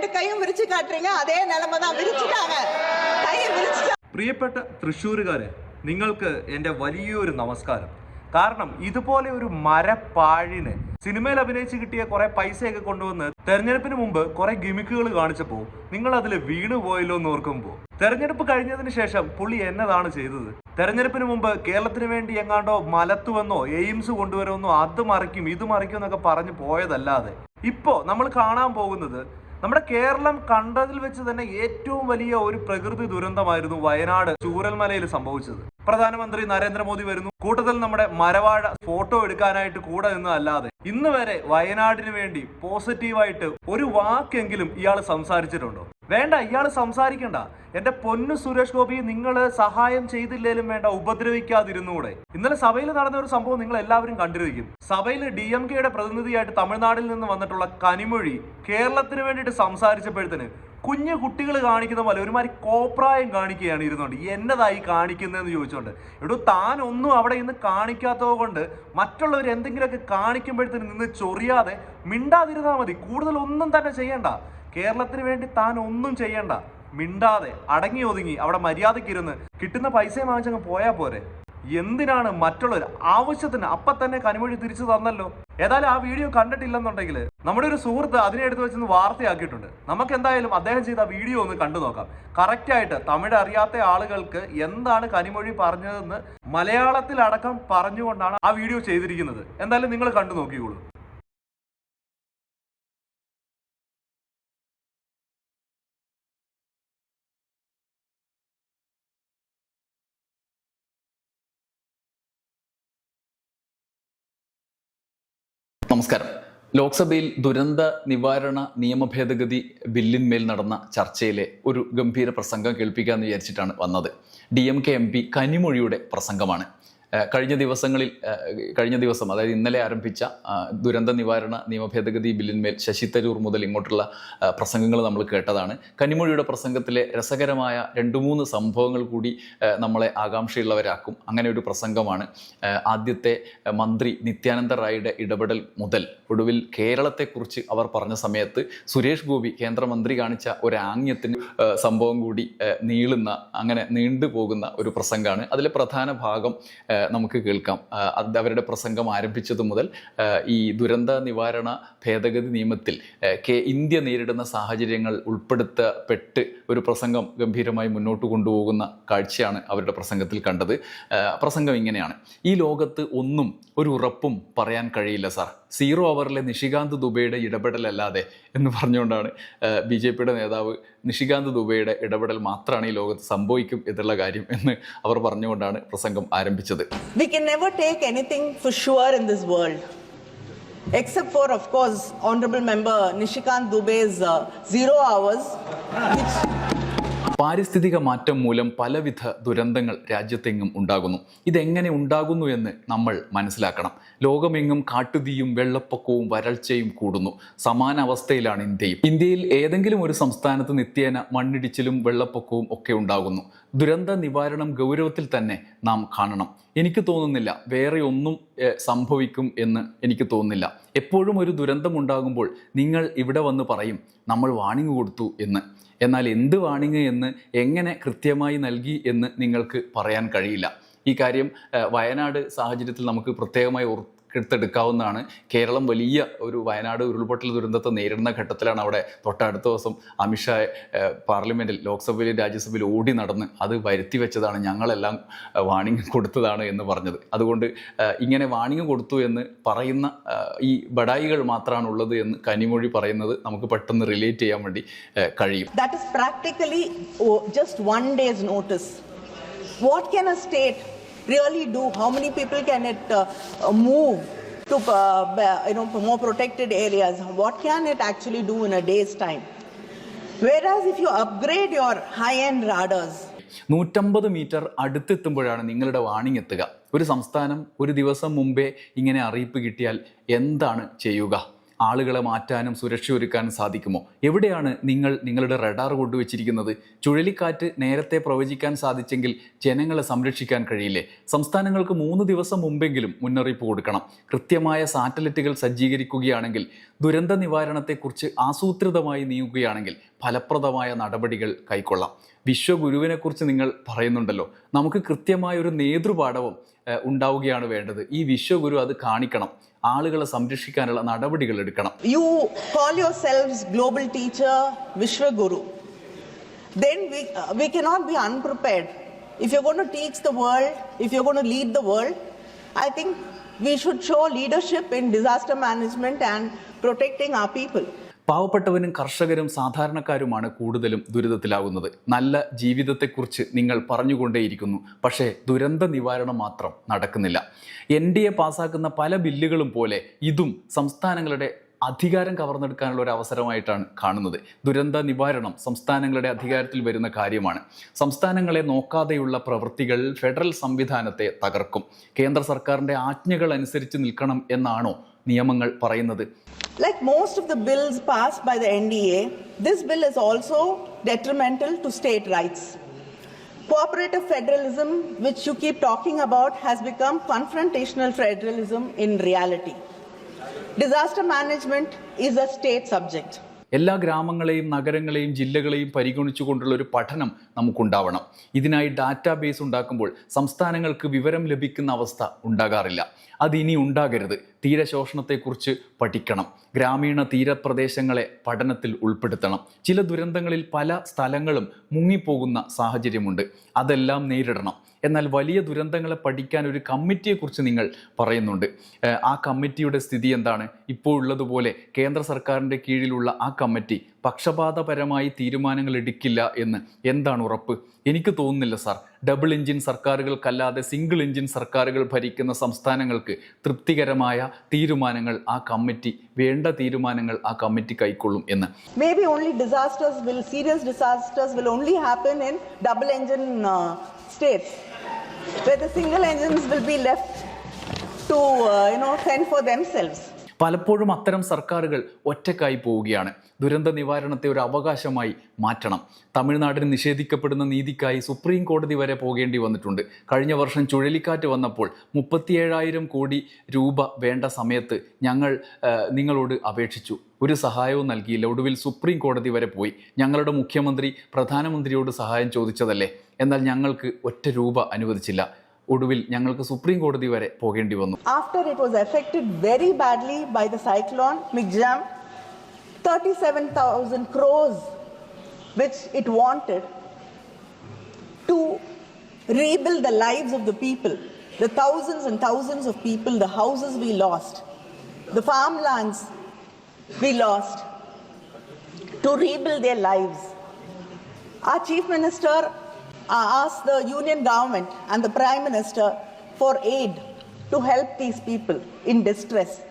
ரெண்டு கையும் விரிச்சு காட்டுறீங்க அதே நிலைமை தான் விரிச்சுட்டாங்க கையை விரிச்சுட்டாங்க പ്രിയപ്പെട്ട തൃശ്ശൂരുകാരെ നിങ്ങൾക്ക് എൻ്റെ വലിയൊരു നമസ്കാരം കാരണം ഇതുപോലെ ഒരു മരപ്പാഴിന് സിനിമയിൽ അഭിനയിച്ച് കിട്ടിയ കുറെ പൈസയൊക്കെ കൊണ്ടുവന്ന് തെരഞ്ഞെടുപ്പിന് മുമ്പ് കുറെ ഗിമിക്കുകൾ കാണിച്ചപ്പോൾ നിങ്ങൾ അതിൽ വീണു പോയല്ലോ എന്ന് ഓർക്കുമ്പോൾ തെരഞ്ഞെടുപ്പ് കഴിഞ്ഞതിന് ശേഷം പുള്ളി എന്നതാണ് ചെയ്തത് തെരഞ്ഞെടുപ്പിന് മുമ്പ് കേരളത്തിന് വേണ്ടി എങ്ങാണ്ടോ മലത്തുവെന്നോ എയിംസ് കൊണ്ടുവരുമെന്നോ അത് മറിക്കും ഇത് മറിക്കും എന്നൊക്കെ പറഞ്ഞു പോയതല്ലാതെ ഇപ്പോ നമ്മൾ കാണാൻ പോകുന്നത് നമ്മുടെ കേരളം കണ്ടതിൽ വെച്ച് തന്നെ ഏറ്റവും വലിയ ഒരു പ്രകൃതി ദുരന്തമായിരുന്നു വയനാട് ചൂരൽമലയിൽ സംഭവിച്ചത്. പ്രധാനമന്ത്രി നരേന്ദ്രമോദി വരുന്നു. കൂട്ടത്തിൽ നമ്മുടെ മരവാഴ ഫോട്ടോ എടുക്കാനായിട്ട് കൂടെ നിന്നതല്ലാതെ ഇന്ന് വരെ വയനാടിന് വേണ്ടി പോസിറ്റീവായിട്ട് ഒരു വാക്കെങ്കിലും ഇയാൾ സംസാരിച്ചിട്ടുണ്ടോ? വേണ്ട ഇയാൾ സംസാരിക്കണ്ട. എന്റെ പൊന്നു സുരേഷ് ഗോപി നിങ്ങൾ സഹായം ചെയ്തില്ലേലും വേണ്ട ഉപദ്രവിക്കാതിരുന്നൂടെ. ഇന്നലെ സഭയിൽ നടന്ന ഒരു സംഭവം നിങ്ങൾ എല്ലാവരും കണ്ടിരിക്കും. സഭയിൽ ഡി എം കെയുടെ പ്രതിനിധിയായിട്ട് തമിഴ്നാട്ടിൽ നിന്ന് വന്നിട്ടുള്ള കനിമൊഴി കേരളത്തിന് വേണ്ടിയിട്ട് സംസാരിച്ചപ്പോഴത്തേന് കുഞ്ഞു കുട്ടികൾ കാണിക്കുന്ന പോലെ ഒരുമാതിരി കോപ്രായം കാണിക്കുകയാണ് ഇരുന്നുകൊണ്ട്. എന്നതായി കാണിക്കുന്നതെന്ന് ചോദിച്ചുകൊണ്ട് എടോ താൻ ഒന്നും അവിടെ ഇന്ന് കാണിക്കാത്തത് കൊണ്ട് മറ്റുള്ളവർ എന്തെങ്കിലുമൊക്കെ കാണിക്കുമ്പോഴത്തേന് നിന്ന് ചൊറിയാതെ മിണ്ടാതിരുന്നാൽ മതി. കൂടുതൽ ഒന്നും തന്നെ ചെയ്യണ്ട. കേരളത്തിന് വേണ്ടി താൻ ഒന്നും ചെയ്യണ്ട. മിണ്ടാതെ അടങ്ങി ഒതുങ്ങി അവിടെ മര്യാദയ്ക്ക് ഇരുന്ന് കിട്ടുന്ന പൈസയും വാങ്ങിച്ചങ്ങ് പോയാൽ പോരെ. എന്തിനാണ് മറ്റുള്ളവർ ആവശ്യത്തിന് അപ്പൊ തന്നെ കനിമൊഴി തിരിച്ചു തന്നല്ലോ? ഏതായാലും ആ വീഡിയോ കണ്ടിട്ടില്ലെന്നുണ്ടെങ്കിൽ നമ്മുടെ ഒരു സുഹൃത്ത് അതിനെ എടുത്തു വെച്ചൊന്ന് വാർത്തയാക്കിയിട്ടുണ്ട്. നമുക്ക് എന്തായാലും അദ്ദേഹം ചെയ്ത വീഡിയോ ഒന്ന് കണ്ടു നോക്കാം. കറക്റ്റായിട്ട് തമിഴ് അറിയാത്ത ആളുകൾക്ക് എന്താണ് കനിമൊഴി പറഞ്ഞതെന്ന് മലയാളത്തിൽ അടക്കം പറഞ്ഞുകൊണ്ടാണ് ആ വീഡിയോ ചെയ്തിരിക്കുന്നത്. എന്തായാലും നിങ്ങൾ കണ്ടു നോക്കിക്കോളൂ. നമസ്കാരം. ലോക്സഭയിൽ ദുരന്ത നിവാരണ നിയമ ഭേദഗതി ബില്ലിന്മേൽ നടന്ന ചർച്ചയിലെ ഒരു ഗംഭീര പ്രസംഗം കേൾപ്പിക്കാമെന്ന് വിചാരിച്ചിട്ടാണ് വന്നത്. D M K M P കനിമൊഴിയുടെ പ്രസംഗമാണ്. കഴിഞ്ഞ ദിവസങ്ങളിൽ കഴിഞ്ഞ ദിവസം അതായത് ഇന്നലെ ആരംഭിച്ച ദുരന്ത നിവാരണ നിയമ ഭേദഗതി ബില്ലിന്മേൽ ശശി തരൂർ മുതൽ ഇങ്ങോട്ടുള്ള പ്രസംഗങ്ങൾ നമ്മൾ കേട്ടതാണ്. കനിമൊഴിയുടെ പ്രസംഗത്തിലെ രസകരമായ രണ്ട് മൂന്ന് സംഭവങ്ങൾ കൂടി നമ്മളെ ആകാംക്ഷയുള്ളവരാക്കും. അങ്ങനെ ഒരു പ്രസംഗമാണ് ആദ്യത്തെ മന്ത്രി നിത്യാനന്ദ റായിയുടെ ഇടപെടൽ മുതൽ ഒടുവിൽ കേരളത്തെക്കുറിച്ച് അവർ പറഞ്ഞ സമയത്ത് സുരേഷ് ഗോപി കേന്ദ്രമന്ത്രി കാണിച്ച ഒരു ആംഗ്യത്തിന് സംഭവം കൂടി നീളുന്ന അങ്ങനെ നീണ്ടുപോകുന്ന ഒരു പ്രസംഗമാണ്. അതിലെ പ്രധാന ഭാഗം നമുക്ക് കേൾക്കാം. അവരുടെ പ്രസംഗം ആരംഭിച്ചതു മുതൽ ഈ ദുരന്ത നിവാരണ ഭേദഗതി നിയമത്തിൽ കെ ഇന്ത്യ നേരിടുന്ന സാഹചര്യങ്ങൾ ഉൾപ്പെടുത്തപ്പെട്ട് ഒരു പ്രസംഗം ഗംഭീരമായി മുന്നോട്ട് കൊണ്ടുപോകുന്ന കാഴ്ചയാണ് അവരുടെ പ്രസംഗത്തിൽ കണ്ടത്. പ്രസംഗം ഇങ്ങനെയാണ്. ഈ ലോകത്ത് ഒന്നും ഒരു ഉറപ്പും പറയാൻ കഴിയില്ല സാർ. സീറോ ഓവറിലെ നിഷികാന്ത് ദുബൈയുടെ ഇടപെടലല്ലാതെ എന്ന് പറഞ്ഞുകൊണ്ടാണ് ബി ജെ പിയുടെ നേതാവ് നിഷികാന്ത് ദുബൈയുടെ ഇടപെടൽ മാത്രമാണ് ഈ ലോകത്ത് സംഭവിക്കും എന്നുള്ള കാര്യം എന്ന് അവർ പറഞ്ഞുകൊണ്ടാണ് പ്രസംഗം ആരംഭിച്ചത്. We can never take anything for sure in this world Except for, of course, Honorable Member Nishikant Dubey's uh, zero പാരിസ്ഥിതിക മാറ്റം മൂലം പലവിധ ദുരന്തങ്ങൾ രാജ്യത്തെങ്ങും ഉണ്ടാകുന്നു. ഇതെങ്ങനെ ഉണ്ടാകുന്നു എന്ന് നമ്മൾ മനസ്സിലാക്കണം. ലോകമെങ്ങും കാട്ടുതീയും വെള്ളപ്പൊക്കവും വരൾച്ചയും കൂടുന്നു. സമാന അവസ്ഥയിലാണ് ഇന്ത്യയും. ഇന്ത്യയിൽ ഏതെങ്കിലും ഒരു സംസ്ഥാനത്ത് നിത്യേന മണ്ണിടിച്ചിലും വെള്ളപ്പൊക്കവും ഒക്കെ ഉണ്ടാകുന്നു. ദുരന്ത നിവാരണം ഗൗരവത്തിൽ തന്നെ നാം കാണണം. എനിക്ക് തോന്നുന്നില്ല വേറെ ഒന്നും സംഭവിക്കും എന്ന് എനിക്ക് തോന്നുന്നില്ല. എപ്പോഴും ഒരു ദുരന്തം ഉണ്ടാകുമ്പോൾ നിങ്ങൾ ഇവിടെ വന്ന് പറയും നമ്മൾ വാണിംഗ് കൊടുത്തു എന്ന്. എന്നാൽ എന്ത് വാണിംഗ് എന്ന് എങ്ങനെ കൃത്യമായി നൽകി എന്ന് നിങ്ങൾക്ക് പറയാൻ കഴിയില്ല. ഈ കാര്യം വയനാട് സാഹചര്യത്തിൽ നമുക്ക് പ്രത്യേകമായി ഓർത്തെടുക്കാവുന്നതാണ് കേരളം വലിയ ഒരു വയനാട് ഉരുൾപൊട്ടൽ ദുരന്തത്തെ നേരിടുന്ന ഘട്ടത്തിലാണ് അവിടെ തൊട്ടടുത്ത ദിവസം അമിത്ഷാ പാർലമെന്റിൽ ലോക്സഭയിലും രാജ്യസഭയിലും ഓടി നടന്ന് അത് വരുത്തി വെച്ചതാണ്. ഞങ്ങളെല്ലാം വാണിംഗ് കൊടുത്തതാണ് എന്ന് പറഞ്ഞത്. അതുകൊണ്ട് ഇങ്ങനെ വാണിംഗ് കൊടുത്തു എന്ന് പറയുന്ന ഈ ബഡായികൾ മാത്രമാണ് ഉള്ളത് എന്ന് കനിമൊഴി പറയുന്നത് നമുക്ക് പെട്ടെന്ന് റിലേറ്റ് ചെയ്യാൻ വേണ്ടി കഴിയും. That is practically just one day's notice what What a state really do? How many people can it uh, uh, move to uh, you know more protected areas? What can it actually do in a day's time? Whereas if you upgrade your high-end radars, നൂറ്റമ്പത് metre അടുത്തെത്തുമ്പോഴാണ് നിങ്ങളുടെ warning എത്തുക ഒരു സംസ്ഥാനം ഒരു ദിവസം മുമ്പേ ഇങ്ങനെ അറിയിപ്പ് കിട്ടിയാൽ എന്താണ് ചെയ്യുക ആളുകളെ മാറ്റാനും സുരക്ഷ ഒരുക്കാനും സാധിക്കുമോ? എവിടെയാണ് നിങ്ങൾ നിങ്ങളുടെ റഡാർ കൊണ്ടുവച്ചിരിക്കുന്നത്? ചുഴലിക്കാറ്റ് നേരത്തെ പ്രവചിക്കാൻ സാധിച്ചെങ്കിൽ ജനങ്ങളെ സംരക്ഷിക്കാൻ കഴിയില്ലേ? സംസ്ഥാനങ്ങൾക്ക് മൂന്ന് ദിവസം മുമ്പെങ്കിലും മുന്നറിയിപ്പ് കൊടുക്കണം. കൃത്യമായ സാറ്റലൈറ്റുകൾ സജ്ജീകരിക്കുകയാണെങ്കിൽ ദുരന്ത നിവാരണത്തെക്കുറിച്ച് ആസൂത്രിതമായി നീങ്ങുകയാണെങ്കിൽ ഫലപ്രദമായ നടപടികൾ കൈക്കൊള്ളാം. വിശ്വഗുരുവിനെക്കുറിച്ച് നിങ്ങൾ പറയുന്നുണ്ടല്ലോ. നമുക്ക് കൃത്യമായ ഒരു നേതൃപാഠവും ഉണ്ടാവുകയാണ് വേണ്ടത് ഈ വിശ്വഗുരു അത് കാണിക്കണം ആളുകളെ സംരക്ഷിക്കാനുള്ള നടപടികൾ എടുക്കണം You call yourselves global teacher, Vishwaguru. Then we, uh, we cannot be unprepared. If you're going to teach the world, if you're going to lead the world, I think we should show leadership in disaster management and protecting our people. പാവപ്പെട്ടവനും കർഷകരും സാധാരണക്കാരുമാണ് കൂടുതലും ദുരിതത്തിലാകുന്നത്. നല്ല ജീവിതത്തെക്കുറിച്ച് നിങ്ങൾ പറഞ്ഞുകൊണ്ടേയിരിക്കുന്നു. പക്ഷേ ദുരന്ത നിവാരണം മാത്രം നടക്കുന്നില്ല. എൻ ഡി എ പാസ്സാക്കുന്ന പല ബില്ലുകളും പോലെ ഇതും സംസ്ഥാനങ്ങളുടെ അധികാരം കവർന്നെടുക്കാനുള്ള ഒരു അവസരമായിട്ടാണ് കാണുന്നത് ദുരന്ത നിവാരണം സംസ്ഥാനങ്ങളുടെ അധികാരത്തിൽ വരുന്ന കാര്യമാണ് സംസ്ഥാനങ്ങളെ നോക്കാതെയുള്ള പ്രവൃത്തികൾ ഫെഡറൽ സംവിധാനത്തെ തകർക്കും കേന്ദ്ര സർക്കാരിന്റെ ആജ്ഞകൾ അനുസരിച്ച് നിൽക്കണം എന്നാണോ നിയമങ്ങൾ പറയുന്നത് Like most of the bills passed by the NDA, this bill is also detrimental to state rights. Cooperative federalism, which you keep talking about, has become confrontational federalism in reality. Disaster management is a state subject എല്ലാ ഗ്രാമങ്ങളെയും നഗരങ്ങളെയും ജില്ലകളെയും പരിഗണിച്ചുകൊണ്ടുള്ള ഒരു പഠനം നമുക്കുണ്ടാവണം. ഇതിനായി database ഉണ്ടാക്കുമ്പോൾ സംസ്ഥാനങ്ങൾക്ക് വിവരം ലഭിക്കുന്ന അവസ്ഥ ഉണ്ടാകാറില്ല. ഇനി ഉണ്ടാകരുത്. തീരശോഷണത്തെക്കുറിച്ച് പഠിക്കണം. ഗ്രാമീണ തീരപ്രദേശങ്ങളെ പഠനത്തിൽ ഉൾപ്പെടുത്തണം. ചില ദുരന്തങ്ങളിൽ പല സ്ഥലങ്ങളും മുങ്ങിപ്പോകുന്ന സാഹചര്യമുണ്ട്. അതെല്ലാം നേരിടണം. എന്നാൽ വലിയ ദുരന്തങ്ങളെ പഠിക്കാൻ ഒരു കമ്മിറ്റിയെക്കുറിച്ച് നിങ്ങൾ പറയുന്നുണ്ട്. ആ കമ്മിറ്റിയുടെ സ്ഥിതി എന്താണ്? ഇപ്പോഴുള്ളതുപോലെ കേന്ദ്ര സർക്കാരിന്റെ കീഴിലുള്ള ആ കമ്മിറ്റി പക്ഷപാതപരമായി തീരുമാനങ്ങൾ എടുക്കില്ല എന്ന് എന്താണ് ഉറപ്പ്? എനിക്ക് തോന്നുന്നില്ല സാർ. ഡബിൾ എഞ്ചിൻ സർക്കാരുകൾക്കല്ലാതെ സിംഗിൾ എഞ്ചിൻ സർക്കാരുകൾ ഭരിക്കുന്ന സംസ്ഥാനങ്ങൾക്ക് തൃപ്തികരമായ തീരുമാനങ്ങൾ ആ കമ്മിറ്റി വേണ്ട തീരുമാനങ്ങൾ ആ കമ്മിറ്റി കൈക്കൊള്ളും എന്ന്. May be only disasters will serious disasters will only happen in double engine states single engines will be left to you know send for themselves പലപ്പോഴും അത്തരം സർക്കാരുകൾ ഒറ്റക്കായി പോവുകയാണ്. ദുരന്ത നിവാരണത്തെ ഒരു അവകാശമായി മാറ്റണം. തമിഴ്നാടിന് നിഷേധിക്കപ്പെടുന്ന നീതിക്കായി സുപ്രീം കോടതി വരെ പോകേണ്ടി വന്നിട്ടുണ്ട്. കഴിഞ്ഞ വർഷം ചുഴലിക്കാറ്റ് വന്നപ്പോൾ മുപ്പത്തിയേഴായിരം കോടി രൂപ വേണ്ട സമയത്ത് ഞങ്ങൾ നിങ്ങളോട് അപേക്ഷിച്ചു. ഒരു സഹായവും നൽകിയില്ല. ഒടുവിൽ സുപ്രീം കോടതി വരെ പോയി. ഞങ്ങളുടെ മുഖ്യമന്ത്രി പ്രധാനമന്ത്രിയോട് സഹായം ചോദിച്ചതല്ലേ? എന്നാൽ ഞങ്ങൾക്ക് ഒറ്റ രൂപ അനുവദിച്ചില്ല. ഒടുവിൽ ഞങ്ങൾക്ക് സുപ്രീം കോടതി വരെ പോകേണ്ടി വന്നു After it was affected very badly by the cyclone Migzam, 37,000 crores, which it wanted to rebuild the lives of the people, the thousands and thousands of people, the houses we lost, the farmlands we lost, to rebuild their lives. Our chief minister uh, asked the union government and the prime minister for aid to help these people in distress.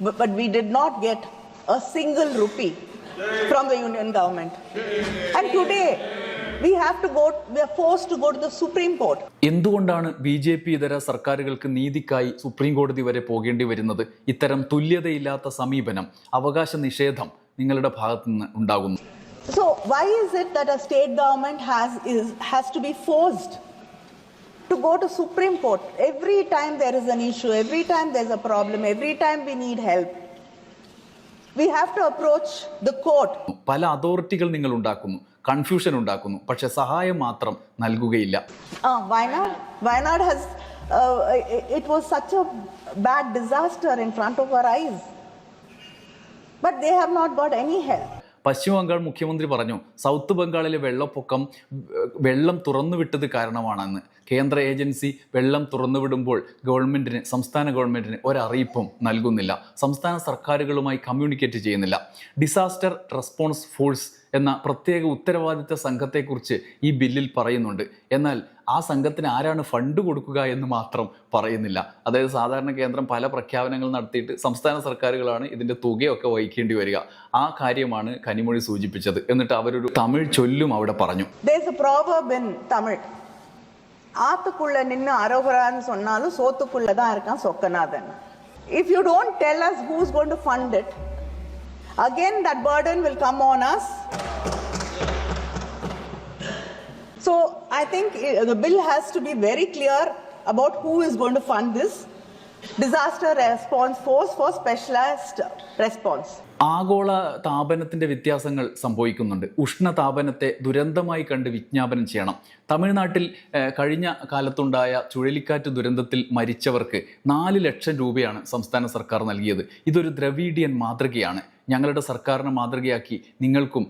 But, but we did not get a single rupee from the union government. And today, we have to go, we are forced to go to the Supreme Court. എന്തുകൊണ്ടാണ് B J P ഇതര സർക്കാരുകൾക്ക് നീതിക്കായി supreme കോടതി വരെ പോകേണ്ടി വരുന്നത് ഇത്തരം തുല്യതയില്ലാത്ത സമീപനം അവകാശ നിഷേധം നിങ്ങളുടെ ഭാഗത്തു നിന്ന് ഉണ്ടാകുന്നു So, why is it that a state government has, is, has to be forced to go to Supreme Court every time there is an issue, every time there's a problem, every time we need help? We have to approach the court പല അതോറിറ്റികൾ നിങ്ങൾ ഉണ്ടാക്കുന്നു confusion ഉണ്ടാക്കുന്നു പക്ഷെ സഹായം മാത്രം നൽകുകയില്ല Uh, Wayanad, Wayanad has, uh, it, it was such a bad disaster in front of our eyes. But they have not got any help. പശ്ചിമ ബംഗാൾ മുഖ്യമന്ത്രി പറഞ്ഞു south ബംഗാളിലെ വെള്ളപ്പൊക്കം വെള്ളം തുറന്നുവിട്ടത് കാരണമാണെന്ന്. കേന്ദ്ര ഏജൻസി വെള്ളം തുറന്നുവിടുമ്പോൾ ഗവൺമെന്റിന് സംസ്ഥാന ഗവൺമെന്റിന് ഒരറിയിപ്പും നൽകുന്നില്ല. സംസ്ഥാന സർക്കാരുകളുമായി കമ്മ്യൂണിക്കേറ്റ് ചെയ്യുന്നില്ല. ഡിസാസ്റ്റർ റെസ്പോൺസ് ഫോഴ്സ് എന്ന പ്രത്യേക ഉത്തരവാദിത്ത സംഘത്തെക്കുറിച്ച് ഈ ബില്ലിൽ പറയുന്നുണ്ട് എന്നാൽ ആ സംഘത്തിന് ആരാണ് ഫണ്ട് കൊടുക്കുക എന്ന് മാത്രം പറയുന്നില്ല അതായത് സാധാരണ കേന്ദ്രം പല പ്രഖ്യാപനങ്ങൾ നടത്തിയിട്ട് സംസ്ഥാന സർക്കാരുകളാണ് ഇതിൻ്റെ തുകയൊക്കെ വഹിക്കേണ്ടി വരിക ആ കാര്യമാണ് കനിമൊഴി സൂചിപ്പിച്ചത് എന്നിട്ട് അവരൊരു തമിഴ് ചൊല്ലും അവിടെ പറഞ്ഞു There's a proverb in Tamil. ஆத்துக்குள்ள நின்று அரோகரான்னு சொன்னாலும் சோத்துக்குள்ள தான் இருக்கான் Chokkanathan if you don't tell us who's going to fund it again that burden will come on us. So I think uh, the bill has to be very clear about who is going to fund this disaster response force for specialised response ആഗോള താപനത്തിന്റെ വ്യത്യാസങ്ങൾ സംഭവിക്കുന്നുണ്ട്. ഉഷ്ണതാപനത്തെ ദുരന്തമായി കണ്ട് വിജ്ഞാപനം ചെയ്യണം. തമിഴ്നാട്ടിൽ കഴിഞ്ഞ കാലത്തുണ്ടായ ചുഴലിക്കാറ്റ് ദുരന്തത്തിൽ മരിച്ചവർക്ക് നാല് ലക്ഷം രൂപയാണ് സംസ്ഥാന സർക്കാർ നൽകിയത്. ഇതൊരു ദ്രവീഡിയൻ മാതൃകയാണ്. ഞങ്ങളുടെ സർക്കാരിനെ മാതൃകയാക്കി നിങ്ങൾക്കും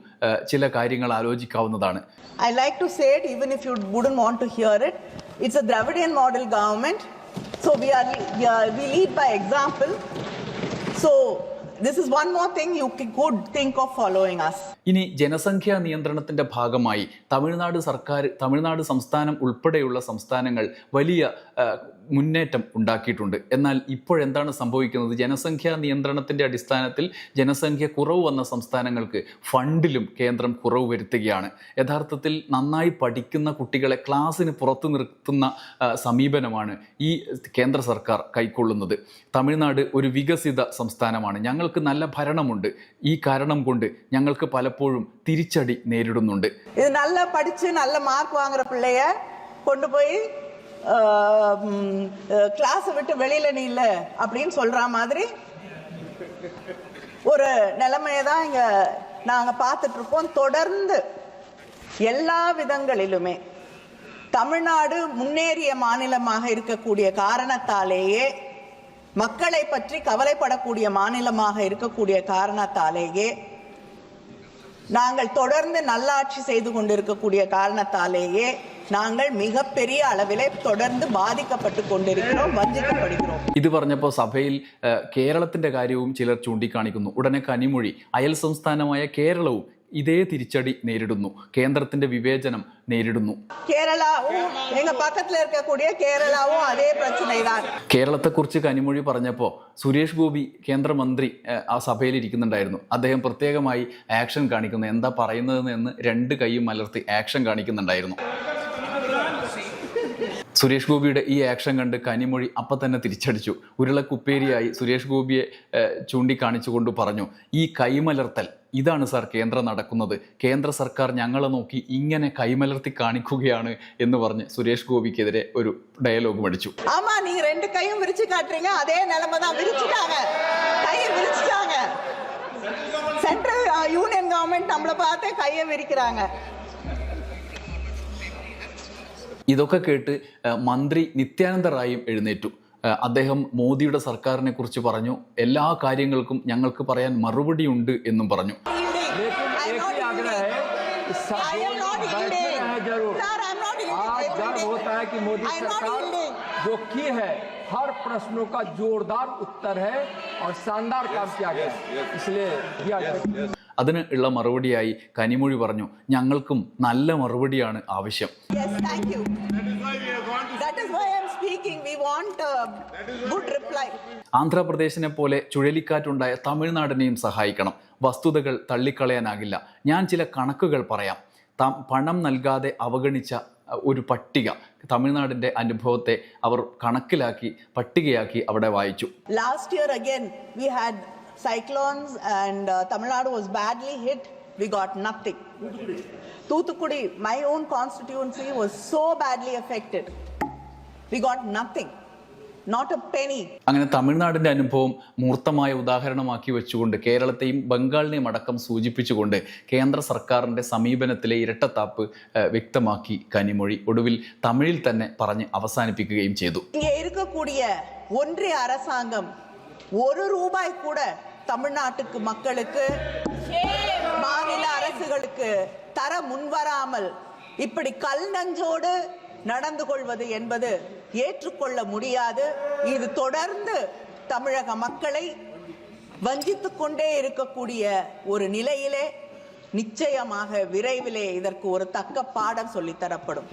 ചില കാര്യങ്ങൾ ആലോചിക്കാവുന്നതാണ്. I like to it even if you wouldn't want to hear it. It's a Dravidian model government. So we are, we, are, we lead by example. So this is one more thing you could think of following us. ഇനി ജനസംഖ്യാ നിയന്ത്രണത്തിന്റെ ഭാഗമായി തമിഴ്നാട് സർക്കാർ തമിഴ്നാട് സംസ്ഥാനം ഉൾപ്പെടെയുള്ള സംസ്ഥാനങ്ങൾ വലിയ മുന്നേറ്റം ഉണ്ടാക്കിയിട്ടുണ്ട്. എന്നാൽ ഇപ്പോഴെന്താണ് സംഭവിക്കുന്നത്? ജനസംഖ്യാ നിയന്ത്രണത്തിന്റെ അടിസ്ഥാനത്തിൽ ജനസംഖ്യ കുറവ് വന്ന സംസ്ഥാനങ്ങൾക്ക് ഫണ്ടിലും കേന്ദ്രം കുറവ് വരുത്തുകയാണ്. യഥാർത്ഥത്തിൽ നന്നായി പഠിക്കുന്ന കുട്ടികളെ ക്ലാസ്സിന് പുറത്തു നിർത്തുന്ന സമീപനമാണ് ഈ കേന്ദ്ര സർക്കാർ കൈക്കൊള്ളുന്നത്. തമിഴ്നാട് ഒരു വികസിത സംസ്ഥാനമാണ്. ഞങ്ങൾക്ക് നല്ല ഭരണമുണ്ട്. ഈ കാരണം കൊണ്ട് ഞങ്ങൾക്ക് പലപ്പോഴും തിരിച്ചടി നേരിടുന്നുണ്ട്. ഇത് നല്ല പഠിച്ച് നല്ല മാർക്ക് വാങ്ങുന്ന പിള്ളയെ കൊണ്ടുപോയി கிளாஸை விட்டு வெளியில நீ இல்ல அப்படின்னு சொல்ற மாதிரி ஒரு நிலைமையை தான் இங்க நாங்க பார்த்துட்டு இருக்கோம். தொடர்ந்து எல்லா விதங்களிலுமே தமிழ்நாடு முன்னேறிய மாநிலமாக இருக்கக்கூடிய காரணத்தாலேயே மக்களை பற்றி கவலைப்படக்கூடிய மாநிலமாக இருக்கக்கூடிய காரணத்தாலேயே நாங்கள் தொடர்ந்து நல்லாட்சி செய்து கொண்டிருக்கக்கூடிய காரணத்தாலேயே நாங்கள் மிகப்பெரிய அளவிலே தொடர்ந்து பாதிக்கப்பட்டு கொண்டிருக்கிறோம் வஞ்சிக்கப்படுகிறோம் ഇത് പറഞ്ഞപ്പോൾ സഭയിൽ ഏഹ്, കേരളത്തിന്റെ കാര്യവും ചിലർ ചൂണ്ടിക്കാണിക്കുന്നു ഉടനെ കനിമൊഴി അയൽ സംസ്ഥാനമായ കേരളവും ഇതേ തിരിച്ചടി നേരിടുന്നു. കേന്ദ്രത്തിന്റെ വിവേചനം നേരിടുന്നു. കേരളത്തെക്കുറിച്ച് കനിമൊഴി പറഞ്ഞപ്പോൾ സുരേഷ് ഗോപി കേന്ദ്രമന്ത്രി ആ സഭയിൽ ഇരിക്കുന്നുണ്ടായിരുന്നു അദ്ദേഹം പ്രത്യേകമായി ആക്ഷൻ കാണിക്കുന്നു. എന്താ പറയുന്നതെന്ന് രണ്ട് കൈയും മലർത്തി ആക്ഷൻ കാണിക്കുന്നുണ്ടായിരുന്നു. സുരേഷ് ഗോപിയുടെ ഈ ആക്ഷൻ കണ്ട് കനിമൊഴി അപ്പം തന്നെ തിരിച്ചടിച്ചു ഉരുളക്കുപ്പേരിയായി സുരേഷ് ഗോപിയെ ഏഹ്, ചൂണ്ടിക്കാണിച്ചുകൊണ്ട് പറഞ്ഞു ഈ കൈമലർത്തൽ ഇതാണ് സാർ കേന്ദ്രം നടക്കുന്നത് കേന്ദ്ര സർക്കാർ ഞങ്ങളെ നോക്കി ഇങ്ങനെ കൈമലർത്തി കാണിക്കുകയാണ് എന്ന് പറഞ്ഞ് സുരേഷ് ഗോപിക്കെതിരെ ഒരു ഡയലോഗ് അടിച്ചു ஆமா நீங்க ரெண்டு கையும் விரிச்சு காட்டுறீங்க அதே நிலைமை தான் விரிச்சுட்டாங்க கையை விரிச்சுட்டாங்க சென்ட்ரல் யூனியன் கவர்மெண்ட் நம்மளை பார்த்து கையை விரிக்கிறாங்க ഇതൊക്കെ കേട്ട് ഏഹ്, മന്ത്രി നിത്യാനന്ദ റായും എഴുന്നേറ്റു ഏഹ്, അദ്ദേഹം മോദിയുടെ സർക്കാരിനെ കുറിച്ച് പറഞ്ഞു എല്ലാ കാര്യങ്ങൾക്കും ഞങ്ങൾക്ക് പറയാൻ മറുപടിയുണ്ട് എന്നും പറഞ്ഞു लेकिन एक ही आग्रह है कि सब I am not बैठे yielding. रहे जरूर Sir, I am not yielding. आज Let me गर्व take- होता है कि मोदी I am not सरकार yielding. जो की है हर प्रश्नों का जोरदार उत्तर है और शानदार काम किया गया है इसलिए दिया जाए അതിന് ഉള്ള മറുപടിയായി കനിമൊഴി പറഞ്ഞു ഞങ്ങൾക്കും നല്ല മറുപടിയാണ് ആവശ്യം. ആന്ധ്രാപ്രദേശിനെ പോലെ ചുഴലിക്കാറ്റുണ്ടായ തമിഴ്നാടിനെയും സഹായിക്കണം. വസ്തുതകൾ തള്ളിക്കളയാനാകില്ല. ഞാൻ ചില കണക്കുകൾ പറയാം. ത- പണം നൽകാതെ അവഗണിച്ച ഒരു പട്ടിക തമിഴ്നാടിന്റെ അനുഭവത്തെ അവർ കണക്കിലാക്കി പട്ടികയാക്കി അവിടെ വായിച്ചു. Last year again we had cyclones and uh, Tamil Nadu was badly hit. We got nothing. Toothukudi, my own constituency, was so badly affected. We got nothing. Not a penny. അങ്ങനെ തമിഴ്നാടിൻ്റെ അനുഭവം മൂർത്തമായ ഉദാഹരണമാക്കി വെച്ചുകൊണ്ട് കേരളത്തെയും ബംഗാളിനെയും അടക്കം സൂചിപ്പിച്ചുകൊണ്ട് കേന്ദ്ര സർക്കാരിൻ്റെ സമീപനത്തിലെ ഇരട്ടത്താപ്പ് ഏഹ്, വ്യക്തമാക്കി കനിമൊഴി ഒടുവിൽ തമിഴിൽ തന്നെ പറഞ്ഞ് അവസാനിപ്പിക്കുകയും ചെയ്തു இங்கே இருக்கக்கூடிய ஒன்றிய அரசாங்கம் ஒரு ரூபாய் கூட தமிழ்நாட்டுக்கு மக்களுக்கு மாநில அரசுகளுக்கு தர முன்வராமல் இப்படி கல் நஞ்சோடு நடந்து கொள்வது என்பது ஏற்றுக்கொள்ள முடியாது. இது தொடர்ந்து தமிழக மக்களை வஞ்சித்து கொண்டே இருக்கக்கூடிய ஒரு நிலையிலே நிச்சயமாக விரைவிலே இதற்கு ஒரு தக்க பாடம் சொல்லித்தரப்படும்